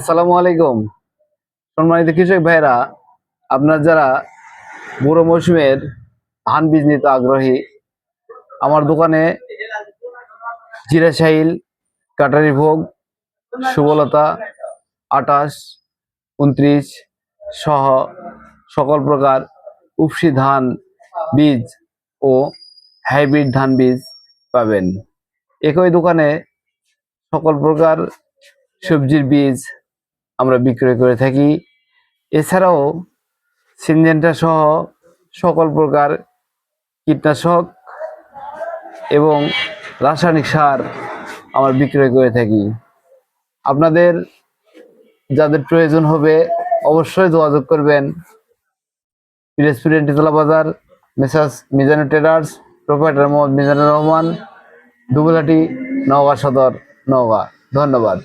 আসসালামু আলাইকুম। সম্মানিত কৃষক ভাইরা আপনার যারা বুড়ো মৌসুমের ধান বীজ নিতে আগ্রহী, আমার দোকানে জিরা শাহিল কাটারি ভোগ, সুবলতা, আটাশ, উনত্রিশ সহ সকল প্রকার উপসি ধান বীজ ও হাইব্রিড ধান বীজ পাবেন। একই দোকানে সকল প্রকার সবজির বীজ আমরা বিক্রয় করে থাকি। এছাড়াও সিনজেন্টা সহ সকল প্রকার কীটনাশক এবং রাসায়নিক সার আমরা বিক্রয় করে থাকি। আপনাদের যাদের প্রয়োজন হবে অবশ্যই যোগাযোগ করবেন। পিরোজপুর এন্টিতলা বাজার messrs Mizanur traders, proprietor Mohammad Mizanur Rahman, Dublati Naogaon Sadar, Naogaon. ধন্যবাদ।